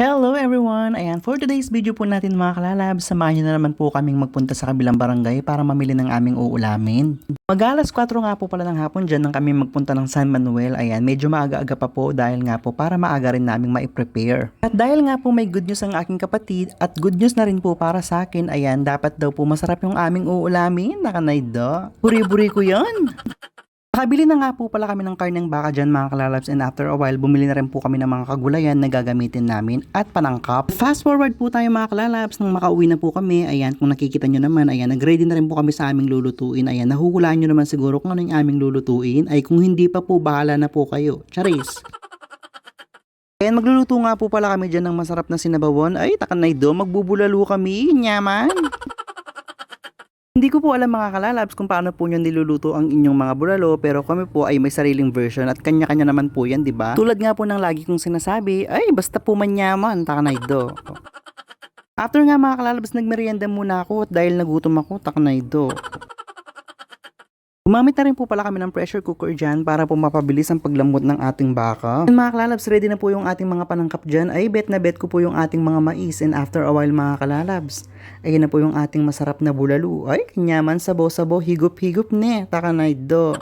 Hello everyone! Ayan, for today's video po natin mga kalalab, samahan nyo na naman po kaming magpunta sa kabilang barangay para mamili ng aming uulamin. Mag-alas 4 nga po pala ng hapon dyan nang kami magpunta ng San Manuel. Ayan, medyo maaga-aga pa po dahil nga po para maaga rin naming ma-prepare. At dahil nga po may good news ang aking kapatid at good news na rin po para sa akin, ayan, dapat daw po masarap yung aming uulamin. Nakanaydo. Buri-buri ko yan! Nakabili na nga po pala kami ng karneng baka dyan mga kalalabs and after a while bumili na rin po kami ng mga kagulayan na gagamitin namin at panangkap. Fast forward po tayo mga kalalabs nang makauwi na po kami. Ayan kung nakikita nyo naman ayan nag-ready na rin po kami sa aming lulutuin. Ayan nahuhulaan nyo naman siguro kung ano yung aming lulutuin ay kung hindi pa po bahala na po kayo. Charis! Ayan, magluluto nga po pala kami dyan ng masarap na sinabawon. Ay, takanay do, magbubulalo kami. Nyaman! Hindi ko po alam mga kalalabs kung paano po nyo niluluto ang inyong mga bulalo pero kami po ay may sariling version at kanya-kanya naman po yan, di ba? Tulad nga po ng lagi kong sinasabi, ay basta po manyaman, takanay do. After nga mga kalalabs, nagmerienda muna ako at dahil nagutom ako, takanay do. Gumamit na rin po pala kami ng pressure cooker dyan para po mapabilis ang paglambot ng ating baka. And mga kalalabs, ready na po yung ating mga panangkap dyan. Ay, bet na bet ko po yung ating mga mais. And after a while mga kalalabs, ayun na po yung ating masarap na bulalo. Ay, kanyaman, sabo-sabo, higup-higup ne, takanay do.